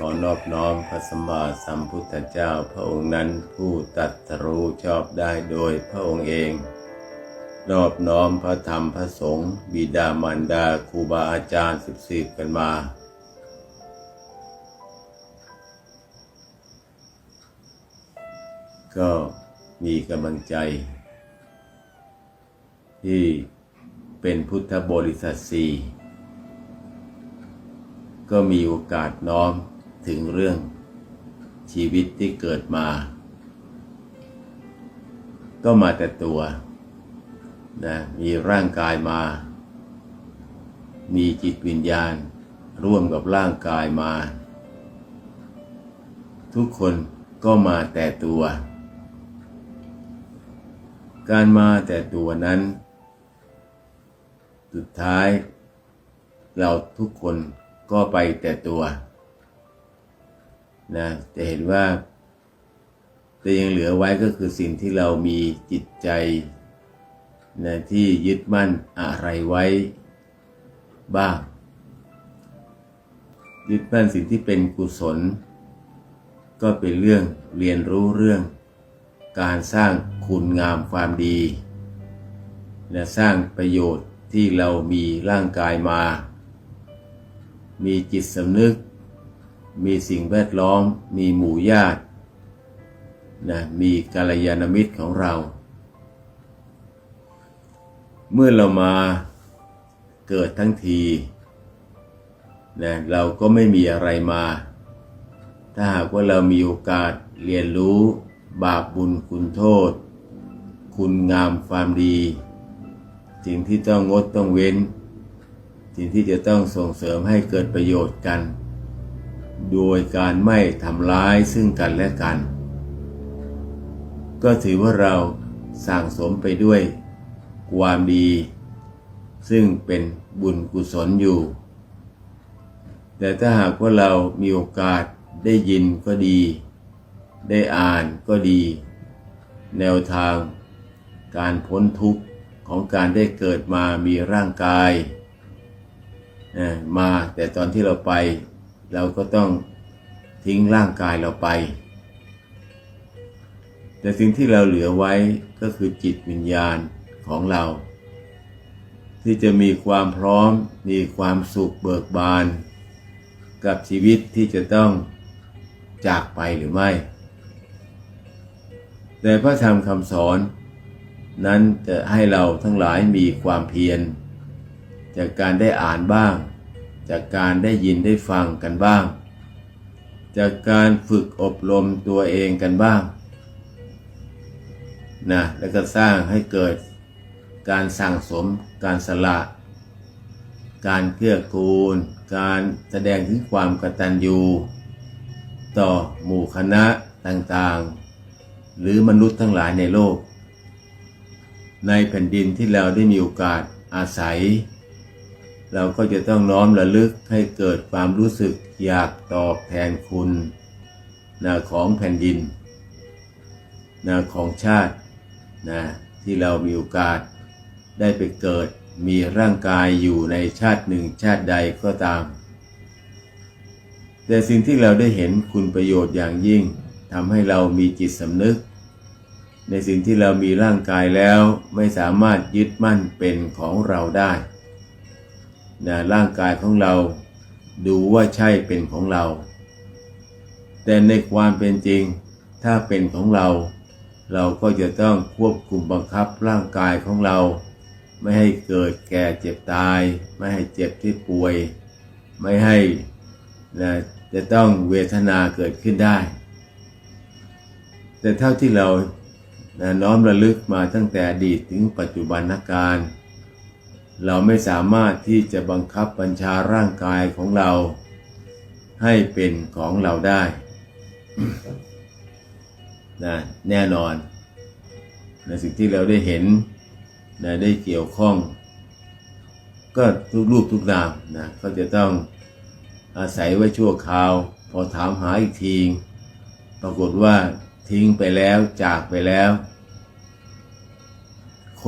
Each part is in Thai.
ขอนอบน้อมพระสัมมาสัมพุทธเจ้าพระองค์นั้นผู้ตรัสรู้ชอบได้โดยพระองค์เอง นอบน้อมพระธรรมพระสงฆ์บิดามารดาครูบาอาจารย์สิบสิบกันมาก็มีกำลังใจ ที่เป็นพุทธบริษัทสี่ก็มีโอกาสน้อม ถึงเรื่องชีวิตที่เกิดมา ก็มาแต่ตัวนะมีร่างกายมา มีจิตวิญญาณ ร่วมกับร่างกายมา ทุกคนก็มาแต่ตัว การมาแต่ตัวนั้น สุดท้าย เราทุกคนก็ไปแต่ตัว นะจะเห็นว่าแต่ยังเหลือไว้ก็คือสิ่งที่เรามีจิตใจนะที่ยึดมั่นอะไรไว้บ้าง ยึดมั่นสิ่งที่เป็นกุศล ก็เป็นเรื่องเรียนรู้เรื่อง การสร้างคุณงามความดีและสร้างประโยชน์ที่เรามีร่างกายมา มีจิตสำนึก มีสิ่งแวดล้อม มีหมู่ญาตินะมีกัลยาณมิตรของเรา เมื่อเรามาเกิดทั้งทีนะเราก็ไม่มีอะไรมา ถ้าหากว่าเรามีโอกาสเรียนรู้บาปบุญคุณโทษ คุณงามความดีสิ่งที่ต้องงดต้องเว้น สิ่งที่จะต้องส่งเสริมให้เกิดประโยชน์กัน โดยการไม่ทำร้ายซึ่งกันและกัน ก็ถือว่าเราสั่งสมไปด้วยความดี ซึ่งเป็นบุญกุศลอยู่ แต่ถ้าหากว่าเรามีโอกาสได้ยินก็ดี ได้อ่านก็ดี แนวทางการพ้นทุกข์ของการได้เกิดมามีร่างกาย มาแต่ตอนที่เราไป เราก็ต้องทิ้งร่างกายเราไป แต่สิ่งที่เราเหลือไว้ก็คือจิตวิญญาณของเรา ที่จะมีความพร้อมมีความสุขเบิกบาน กับชีวิตที่จะต้องจากไปหรือไม่ แต่พระธรรมคำสอนนั้นจะให้เราทั้งหลายมีความเพียร จากการได้อ่านบ้าง จากการได้ยินได้ฟังกันบ้าง จากการฝึกอบรมตัวเองกันบ้างนะแล้วก็สร้างให้เกิดการสั่งสม การสละ การเกื้อกูล การแสดงถึงความกตัญญูต่อหมู่คณะต่างๆ หรือมนุษย์ทั้งหลายในโลก ในแผ่นดินที่เราได้มีโอกาสอาศัย เราก็จะต้องน้อมระลึกให้เกิดความรู้สึกอยากตอบแทนคุณนะของแผ่นดินนะของชาตินะที่เรามีโอกาสได้ไปเกิดมีร่างกายอยู่ในชาติหนึ่งชาติใดก็ตาม แต่สิ่งที่เราได้เห็นคุณประโยชน์อย่างยิ่งทำให้เรามีจิตสำนึก ในสิ่งที่เรามีร่างกายแล้วไม่สามารถยึดมั่นเป็นของเราได้ นะร่างกายของเราดูว่าใช่เป็นของเรา แต่ในความเป็นจริงถ้าเป็นของเรา เราก็จะต้องควบคุมบังคับร่างกายของเรา ไม่ให้เกิดแก่เจ็บตาย ไม่ให้เจ็บที่ป่วย ไม่ให้นะจะต้องเวทนาเกิดขึ้นได้ แต่เท่าที่เรานะน้อมระลึกมาตั้งแต่อดีตถึงปัจจุบันนการ เราไม่สามารถที่จะบังคับบัญชาร่างกายของเรา ให้เป็นของเราได้นะแน่นอนในสิ่งที่เราได้เห็นนะได้เกี่ยวข้อง ก็ทุกรูปทุกนามนะก็จะต้องอาศัยไว้ชั่วคราว พอถามหาอีกที ปรากฏว่าทิ้งไปแล้วจากไปแล้ว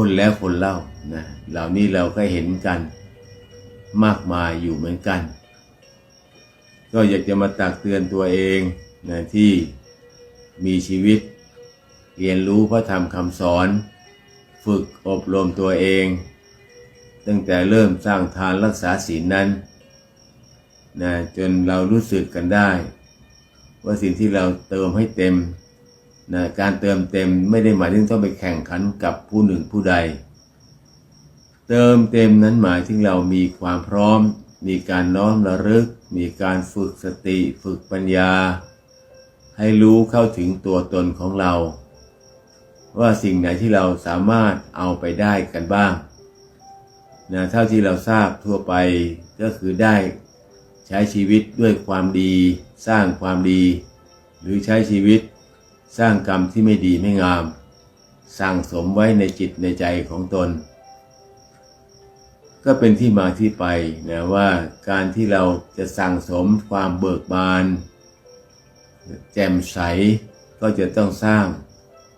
คนแล้วคนเล่านะเหล่านี้เราก็เห็นกันมากมายอยู่เหมือนกัน ก็อยากจะมาตักเตือนตัวเองนะที่มีชีวิต เรียนรู้พระธรรมคำสอน ฝึกอบรมตัวเอง ตั้งแต่เริ่มสร้างทานรักษาศีลนั้นนะจนเรารู้สึกกันได้ ว่าสิ่งที่เราเติมให้เต็ม นะการเติมเต็มไม่ได้หมายถึงต้องไปแข่งขันกับผู้หนึ่งผู้ใด เติมเต็มนั้นหมายถึงเรามีความพร้อม มีการน้อมระลึก มีการฝึกสติ ฝึกปัญญา ให้รู้เข้าถึงตัวตนของเรา ว่าสิ่งไหนที่เราสามารถเอาไปได้กันบ้างนะเท่าที่เราทราบทั่วไปก็คือได้ใช้ชีวิตด้วยความดี สร้างความดี หรือใช้ชีวิต สร้างกรรมที่ไม่ดีไม่งาม สร้างสมไว้ในจิตในใจของตน ก็เป็นที่มาที่ไปนะว่าการที่เราจะสั่งสมความเบิกบาน แจ่มใสก็จะต้องสร้าง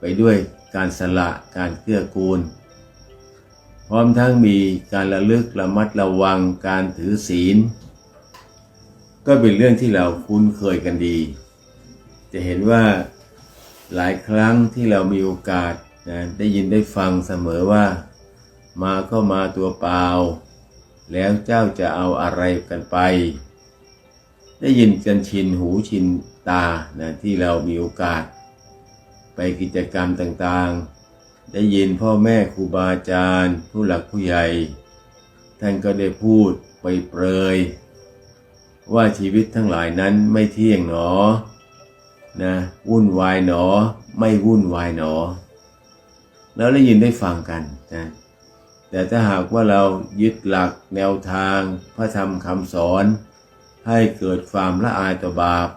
ไปด้วยการสละการเกื้อกูล พร้อมทั้งมีการระลึกระมัดระวังการถือศีล ก็เป็นเรื่องที่เราคุ้นเคยกันดี จะเห็นว่า หลายครั้งที่เรามีโอกาสนะได้ยินได้ฟังเสมอว่า มาก็มาตัวเปล่า แล้วเจ้าจะเอาอะไรกันไป ได้ยินกันชินหูชินตานะที่เรามีโอกาส ไปกิจกรรมต่างๆ ได้ยินพ่อแม่ครูบาอาจารย์ ผู้หลักผู้ใหญ่ ท่านก็ได้พูดไปเปรยว่าชีวิตทั้งหลายนั้นไม่เที่ยงหนอะ วุ่นวายหนอ ไม่วุ่นวายหนอแล้วได้ยินได้ฟังกันนะแต่ถ้าหากว่าเรายึดหลักแนวทาง พระธรรมคำสอน ให้เกิดความละอายต่อบาป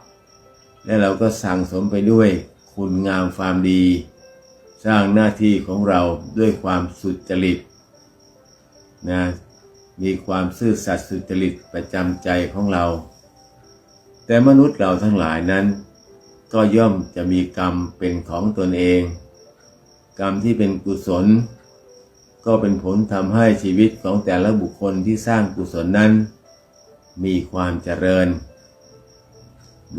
และเราก็สั่งสมไปด้วยคุณงามความดี สร้างหน้าที่ของเราด้วยความสุจริตนะมีความซื่อสัตย์สุจริตประจำใจของเรา แต่มนุษย์เราทั้งหลายนั้น ก็ย่อมจะมีกรรมเป็นของตนเอง กรรมที่เป็นกุศล ก็เป็นผลทำให้ชีวิตของแต่ละบุคคลที่สร้างกุศลนั้น มีความเจริญ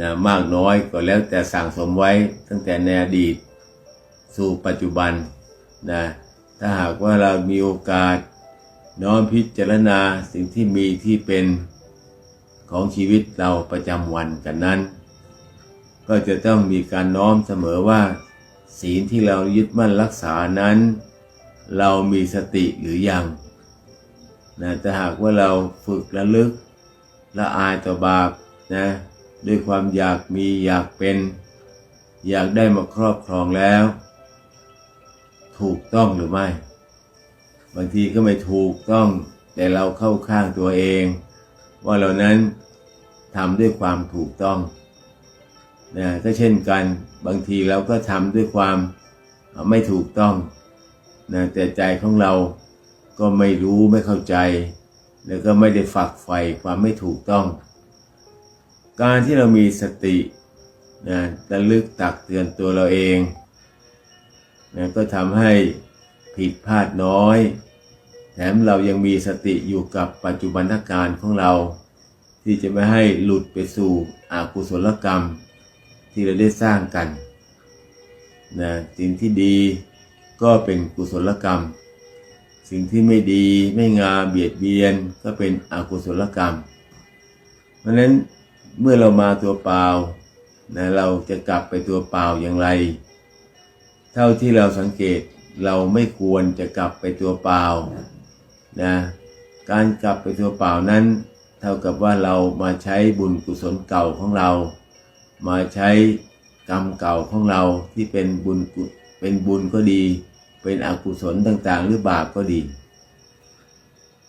นะมากน้อยก็แล้วแต่สั่งสมไว้ตั้งแต่ในอดีต สู่ปัจจุบันนะถ้าหากว่าเรามีโอกาสน้อมพิจารณาสิ่งที่มีที่เป็นของชีวิตเราประจำวันกันนั้น ก็จะต้องมีการน้อมเสมอว่า ศีลที่เรายึดมั่นรักษานั้น เรามีสติหรือยังนะถ้าหากว่าเราฝึกระลึกละอายต่อบาปนะด้วยความอยากมีอยากเป็น อยากได้มาครอบครองแล้ว ถูกต้องหรือไม่ บางทีก็ไม่ถูกต้องแต่เราเข้าข้างตัวเอง ว่าเรานั้นทำด้วยความถูกต้อง นะก็เช่นกันบางทีเราก็ทำด้วยความไม่ถูกต้องนะแต่ใจของเราก็ไม่รู้ไม่เข้าใจ แล้วก็ไม่ได้ฝักใฝ่ความไม่ถูกต้อง การที่เรามีสตินะระลึกตักเตือนตัวเราเองนะก็ทำให้ผิดพลาดน้อย แถมเรายังมีสติอยู่กับปัจจุบันการของเรา ที่จะไม่ให้หลุดไปสู่อากุศลกรรม ที่เราได้สร้างกันนะสิ่งที่ดีก็เป็นกุศลกรรม สิ่งที่ไม่ดีไม่งามเบียดเบียนก็เป็นอกุศลกรรม เพราะฉะนั้นเมื่อเรามาตัวเปล่านะเราจะกลับไปตัวเปล่าอย่างไร เท่าที่เราสังเกตเราไม่ควรจะกลับไปตัวเปล่านะการกลับไปตัวเปล่านั้น เท่ากับว่าเรามาใช้บุญกุศลเก่าของเรา มาใช้กรรมเก่าของเราที่เป็นบุญเป็นบุญก็ดี เป็นอกุศลต่างๆ หรือบาปก็ดี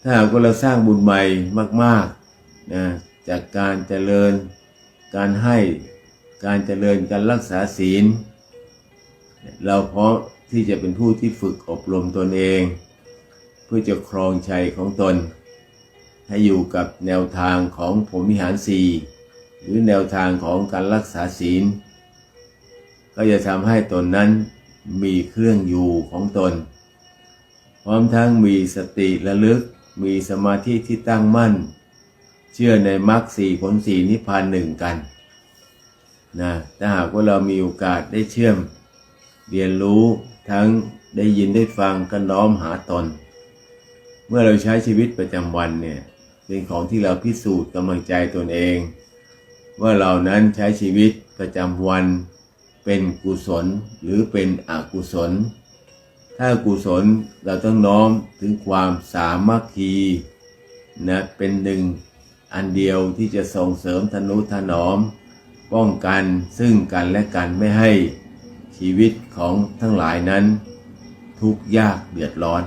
ถ้าหากเราสร้างบุญใหม่มากๆนะจากการเจริญการให้การเจริญการรักษาศีล เราพร้อมที่จะเป็นผู้ที่ฝึกอบรมตนเอง เพื่อจะครองชัยของตน ให้อยู่กับแนวทางของผมวิหารสี่ หรือแนวทางของการรักษาศีล ก็จะทำให้ตนนั้นมีเครื่องอยู่ของตน พร้อมทั้งมีสติระลึก มีสมาธิที่ตั้งมั่น เชื่อในมรรคสี่ผลสี่นิพพานหนึ่งกันนะถ้าหากว่าเรามีโอกาสได้เชื่อม เรียนรู้ทั้งได้ยินได้ฟังก็น้อมหาตน เมื่อเราใช้ชีวิตประจำวันเนี่ยเป็นของที่เราพิสูจน์กำลังใจตนเอง ว่าเรานั้นใช้ชีวิตประจำวันเป็นกุศลหรือเป็นอกุศล ถ้ากุศลเราต้องน้อมถึงความสามัคคีนะเป็นหนึ่งอันเดียวที่จะส่งเสริมธนุถนอม ป้องกันซึ่งกันและกันไม่ให้ชีวิตของทั้งหลายนั้น ทุกข์ยากเดือดร้อน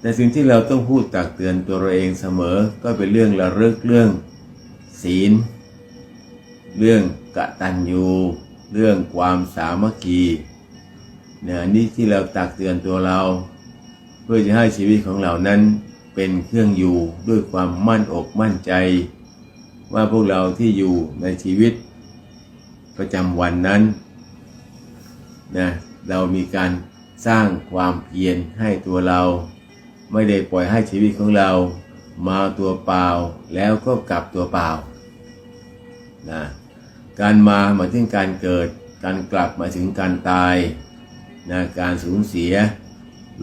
แต่สิ่งที่เราต้องพูดตักเตือนตัวเราเองเสมอก็เป็นเรื่องระลึกเรื่อง ศีล เรื่องกตัญญูเรื่องความสามัคคีเนี่ยนี่ที่เราตักเตือนตัวเรา เพื่อจะให้ชีวิตของเรานั้นเป็นเครื่องอยู่ด้วยความมั่นอกมั่นใจ ว่าพวกเราที่อยู่ในชีวิตประจำวันนั้นนะเรามีการสร้างความเพียรให้ตัวเรา ไม่ได้ปล่อยให้ชีวิตของเรา มาตัวเปล่าแล้วก็กลับตัวเปล่านะการมาหมายถึงการเกิด การกลับหมายถึงการตายนะการสูญเสีย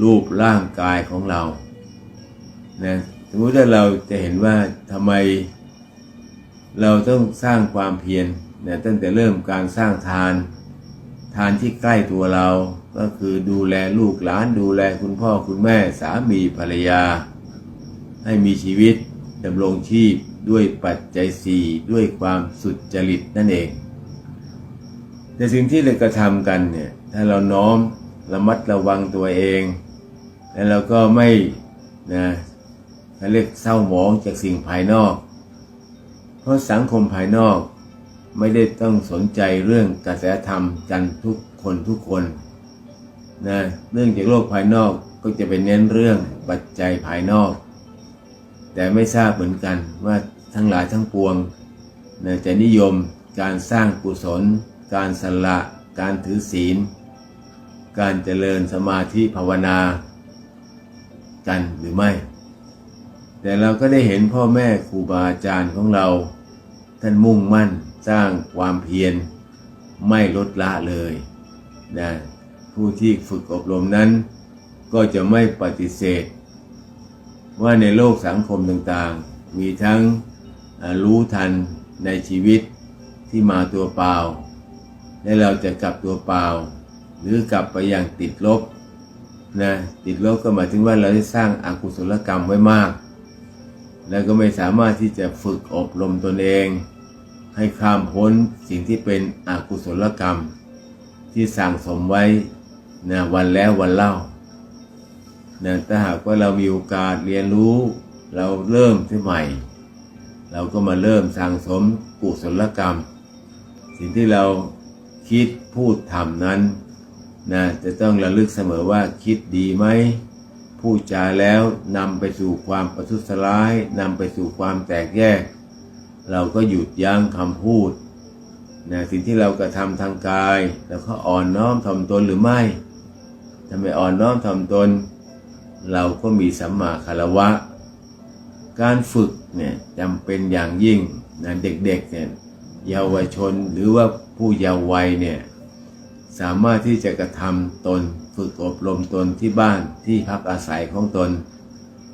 รูปร่างกายของเรานะสมมติว่าเราจะเห็นว่าทำไม เราต้องสร้างความเพียรนะตั้งแต่เริ่มการสร้างทาน ทานที่ใกล้ตัวเราก็คือดูแลลูกหลานดูแลคุณพ่อคุณแม่สามีภรรยา ให้มีชีวิตดำรงชีพด้วยปัจจัยสี่ด้วยความสุจริตนั่นเองแต่สิ่งที่เรากระทำกันเนี่ยถ้าเราน้อมระมัดระวังตัวเอง แล้วเราก็ไม่นะเขาเรียกเศร้าหมองจากสิ่งภายนอก เพราะสังคมภายนอกไม่ได้ต้องสนใจเรื่องกระแสธรรมกันทุกคนทุกคนนะเรื่องจากโลกภายนอกก็จะไปเน้นเรื่องปัจจัยภายนอก แต่ไม่ทราบเหมือนกันว่าทั้งหลายทั้งปวงนะจะนิยมการสร้างกุศล การสละ การถือศีล การเจริญสมาธิภาวนา กันหรือไม่ แต่เราก็ได้เห็นพ่อแม่ครูบาอาจารย์ของเรา ท่านมุ่งมั่นสร้างความเพียรไม่ลดละเลยนะผู้ที่ฝึกอบรมนั้น ก็จะไม่ปฏิเสธ ว่าในโลกสังคมต่างๆ มีทั้งรู้ทันในชีวิตที่มาตัวเปล่า และเราจะกลับตัวเปล่า หรือกลับไปอย่างติดลบนะติดลบก็หมายถึงว่าเราได้สร้างอากุศลกรรมไว้มาก แล้วก็ไม่สามารถที่จะฝึกอบรมตนเอง ให้ข้ามพ้นสิ่งที่เป็นอกุศลกรรม ที่สั่งสมไว้นะวันแล้ววันเล่า นะถ้าหากว่าเรามีโอกาสเรียนรู้ เราเริ่มที่ใหม่ เราก็มาเริ่มสั่งสมกุศลกรรม สิ่งที่เราคิดพูดทำนั้นนะจะต้องระลึกเสมอว่าคิดดีไหมพูดจาแล้วนำไปสู่ความประทุษร้ายนำไปสู่ความแตกแยก เราก็หยุดยั้งคำพูดนะสิ่งที่เรากระทำทางกาย แล้วก็อ่อนน้อมถ่อมตนหรือไม่ถ้าไม่อ่อนน้อมถ่อมตน เราก็มีสัมมาคารวะ การฝึกเนี่ยจำเป็นอย่างยิ่งนะเด็กๆเนี่ยเยาวชนหรือว่าผู้เยาว์วัยเนี่ยสามารถที่จะกระทำตนฝึกอบรมตนที่บ้านที่พักอาศัยของตน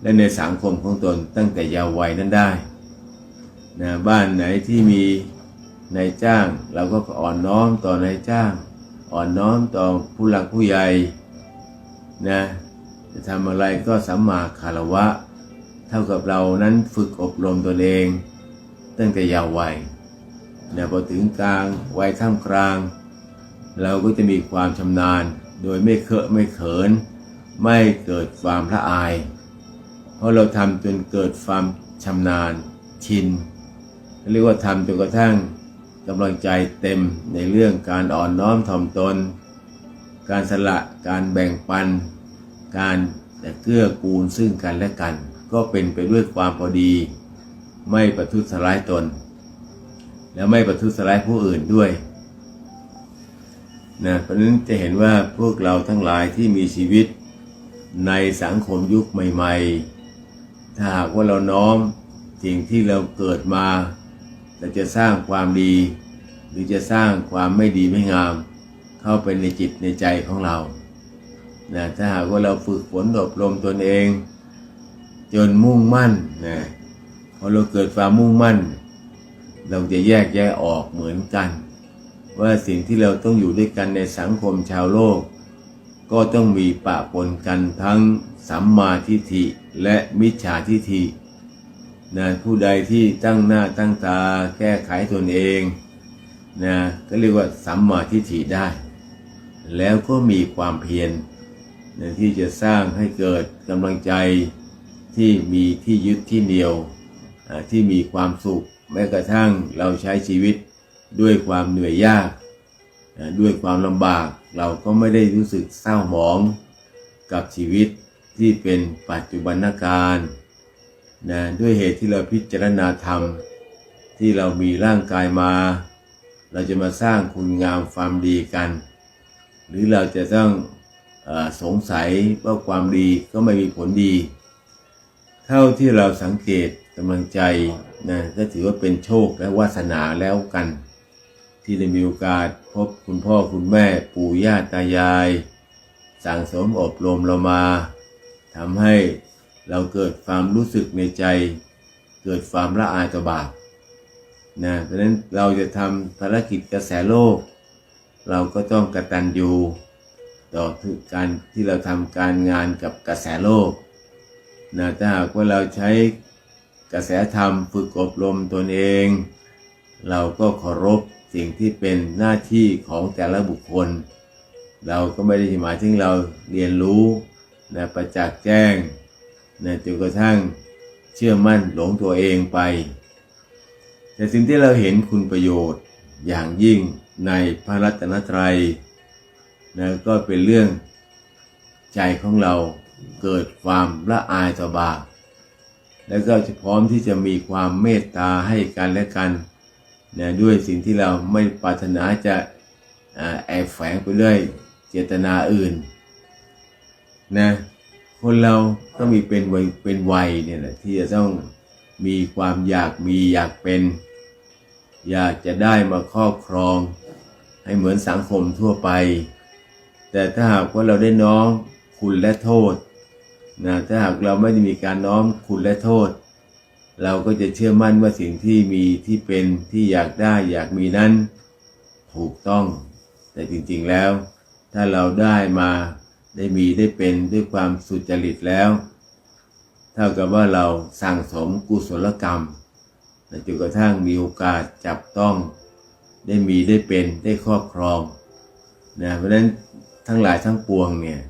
และในสังคมของตนตั้งแต่เยาว์วัยนั้นได้นะบ้านไหนที่มีนายจ้าง เราก็อ่อนน้อมต่อนายจ้าง อ่อนน้อมต่อผู้หลักผู้ใหญ่นะ จะทำอะไรก็สัมมาคารวะ เท่ากับเรานั้นฝึกอบรมตนเอง ตั้งแต่เยาว์วัยนะพอถึงกลางวัยท่ามกลาง เราก็จะมีความชำนาญ โดยไม่เคอะไม่เขิน ไม่เกิดความละอาย เพราะเราทำจนเกิดความชำนาญชินเรียกว่าทำจนกระทั่งกำลังใจเต็มในเรื่องการอ่อนน้อมถ่อมตน การสละการแบ่งปัน การเกื้อกูลซึ่งกันและกัน ก็เป็นไปด้วยความพอดี ไม่ประทุษร้ายตน และไม่ประทุษร้ายผู้อื่นด้วยนะเพราะฉะนั้นจะเห็นว่าพวกเราทั้งหลายที่มีชีวิตในสังคมยุคใหม่ ๆ ถ้าหากว่าเราน้อมสิ่งที่เราเกิดมาเราจะสร้างความดี หรือจะสร้างความไม่ดีไม่งาม เข้าไปในจิตในใจของเรา นะถ้าหากว่าเราฝึกฝนอบรมตนเอง จนมุ่งมั่นนะพอเราเกิดความมุ่งมั่น เราจะแยกแยะออกเหมือนกัน ว่าสิ่งที่เราต้องอยู่ด้วยกันในสังคมชาวโลก ก็ต้องมีปะปนกันทั้งสัมมาทิฏฐิและมิจฉาทิฏฐินะผู้ใดที่ตั้งหน้าตั้งตาแก้ไขตนเองนะก็เรียกว่าสัมมาทิฏฐิได้ แล้วก็มีความเพียร ที่จะสร้างให้เกิดกำลังใจที่มีที่ยึดที่เหนียวที่มีความสุข แม้กระทั่งเราใช้ชีวิตด้วยความเหนื่อยยาก ด้วยความลำบากเราก็ไม่ได้รู้สึกเศร้าหมองกับชีวิตที่เป็นปัจจุบันการนะด้วยเหตุที่เราพิจารณาธรรม ที่เรามีร่างกายมา เราจะมาสร้างคุณงามความดีกัน หรือเราจะต้อง สงสัยว่าความดีก็ไม่มีผลดี เท่าที่เราสังเกตกำลังใจนะก็ถือว่าเป็นโชคและวาสนาแล้วกัน ที่ได้มีโอกาสพบคุณพ่อคุณแม่ปู่ย่าตายาย สั่งสมอบรมเรามาทำให้เราเกิดความรู้สึกในใจ เกิดความละอายต่อบาปนะเพราะฉะนั้นเราจะทำภารกิจกระแสโลก เราก็ต้องกระตัญญู ต่อทุกการที่เราทำการงานกับกระแสโลกนะถ้าหากว่าเราใช้กระแสธรรมฝึกอบรมตนเอง เราก็เคารพสิ่งที่เป็นหน้าที่ของแต่ละบุคคล เราก็ไม่ได้หมายถึงเราเรียนรู้นะประจักษ์แจ้งนะจนกระทั่งเชื่อมั่นหลงตัวเองไป แต่สิ่งที่เราเห็นคุณประโยชน์อย่างยิ่งในพระรัตนตรัย นะก็เป็นเรื่องใจของเราเกิดความละอายต่อบาปแล้วก็จะพร้อมที่จะมีความเมตตาให้กันและกันนะด้วยสิ่งที่เราไม่ปรารถนาจะแอบแฝงไปด้วยเจตนาอื่นนะคนเราต้องมีเป็นวัยเป็นวัยเนี่ยแหละที่จะต้องมีความอยากมีอยากเป็น อยากจะได้มาครอบครอง ให้เหมือนสังคมทั่วไป แต่ถ้าหากว่าเราได้น้อมคุณและโทษนะถ้าหากเราไม่ได้มีการน้อมคุณและโทษ เราก็จะเชื่อมั่นว่าสิ่งที่มีที่เป็นที่อยากได้อยากมีนั้น ถูกต้อง แต่จริงๆแล้ว ถ้าเราได้มาได้มีได้เป็นด้วยความสุจริตแล้ว เท่ากับว่าเราสั่งสมกุศลกรรมจนกระทั่งมีโอกาสจับต้อง ได้มีได้เป็นได้ครอบครองนะเพราะฉะนั้น ทั้งหลายทั้งปวงเนี่ย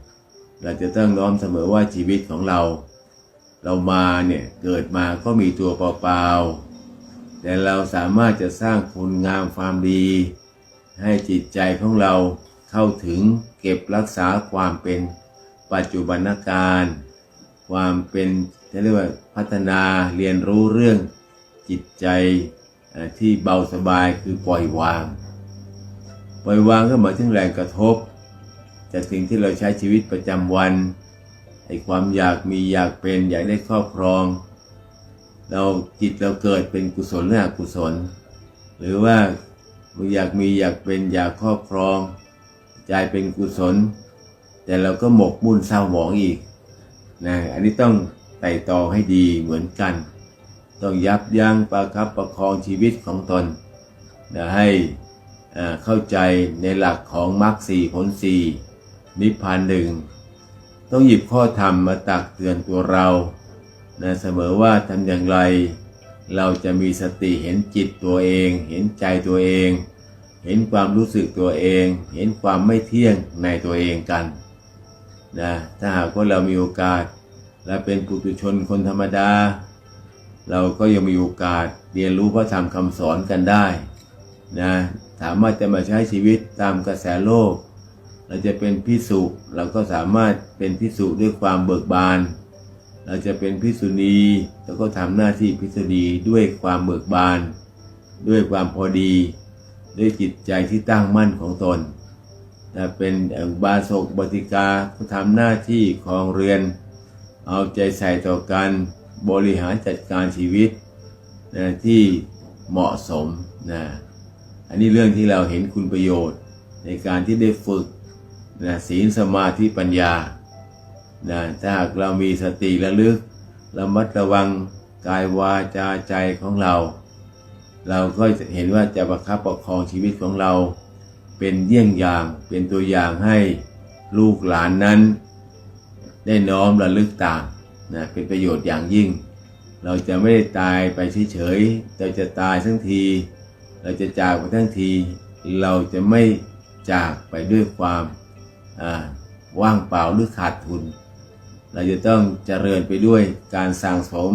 เราจะต้องน้อมเสมอว่าชีวิตของเรา เรามาเนี่ยเกิดมาก็มีตัวเปล่าๆแต่เราสามารถจะสร้างคุณงามความดี ให้จิตใจของเราเข้าถึงเก็บรักษาความเป็นปัจจุบันการ ความเป็นเรียกว่าพัฒนาเรียนรู้เรื่องจิตใจที่เบาสบายคือปล่อยวาง ปล่อยวางก็หมายถึงแรงกระทบ จากสิ่งที่เราใช้ชีวิตประจำวันไอ้ความอยากมีอยากเป็นอยากได้ครอบครอง เราจิตเราเกิดเป็นกุศลหรืออกุศล หรือว่าอยากมีอยากเป็นอยากครอบครองใจเป็นกุศล แต่เราก็หมกมุ่นเศร้าหมองอีกนะอันนี้ต้องไต่ตองให้ดีเหมือนกัน ต้องยับยั้งประคับประคองชีวิตของตนนะให้เข้าใจในหลักของมรรคสี่ผลสี่ นิพพานหนึ่งต้องหยิบข้อธรรมมาตักเตือนตัวเรานะเสมอว่าทำอย่างไร เราจะมีสติเห็นจิตตัวเอง เห็นใจตัวเอง เห็นความรู้สึกตัวเอง เห็นความไม่เที่ยงในตัวเองกันนะถ้าหากว่าเรามีโอกาสและเป็นปุถุชนคนธรรมดา เราก็ยังมีโอกาสเรียนรู้พระธรรมคำสอนกันได้นะสามารถจะมาใช้ชีวิตตามกระแสโลก เราจะเป็นพิสุเราก็สามารถเป็นพิสุด้วยความเบิกบาน เราจะเป็นพิสุณีเราก็ทำหน้าที่พิสุณีด้วยความเบิกบาน ด้วยความพอดี ด้วยจิตใจที่ตั้งมั่นของตนถ้าเป็นบาศกบติกาก็ทำหน้าที่ครองเรือน เอาใจใส่ต่อกันบริหารจัดการชีวิตนะที่เหมาะสมนะอันนี้เรื่องที่เราเห็นคุณประโยชน์ ในการที่ได้ฝึก นะศีลสมาธิปัญญานะถ้าหากเรามีสติระลึกระมัดระวังกายวาจาใจของเรา เราก็จะเห็นว่าจะประคับประคองชีวิตของเรา เป็นเยี่ยงอย่างเป็นตัวอย่างให้ลูกหลานนั้น ได้น้อมระลึกตามนะเป็นประโยชน์อย่างยิ่ง เราจะไม่ได้ตายไปเฉยๆเราจะตายทั้งที เราจะจากไปทั้งที เราจะไม่จากไปด้วยความ ว่างเปล่าหรือขาดทุน เราจะต้องเจริญไปด้วยการสั่งสม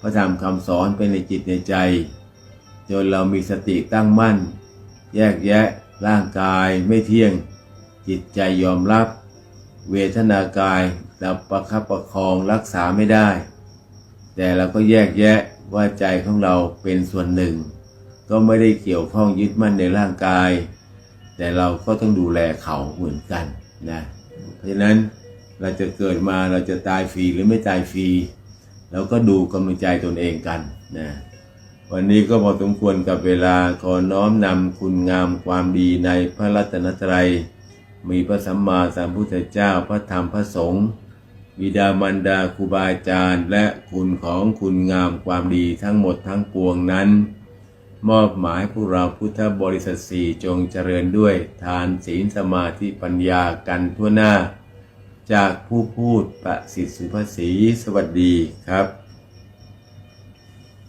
พระธรรมคำสอนเป็นในจิตในใจ จนเรามีสติตั้งมั่น แยกแยะร่างกายไม่เที่ยง จิตใจยอมรับ เวทนากายเราประคับประคองรักษาไม่ได้ แต่เราก็แยกแยะว่าใจของเราเป็นส่วนหนึ่ง ก็ไม่ได้เกี่ยวข้องยึดมั่นในร่างกาย แต่เราก็ต้องดูแลเขาเหมือนกัน นะเพราะฉะนั้นเราจะเกิดมาเราจะตายฟรีหรือไม่ตายฟรีเราก็ดูกำลังใจตนเองกันนะวันนี้ก็พอสมควรกับเวลาขอน้อมนำคุณงามความดีในพระรัตนตรัย มีพระสัมมาสัมพุทธเจ้าพระธรรมพระสงฆ์บิดามารดาครูบาอาจารย์ และคุณของคุณงามความดีทั้งหมดทั้งปวงนั้น มอบหมายพวกเราพุทธบริษัทสี่จงเจริญด้วยทานศีลสมาธิปัญญากันทั่วหน้า จากผู้พูดประสิทธิสุภาษีสวัสดีครับ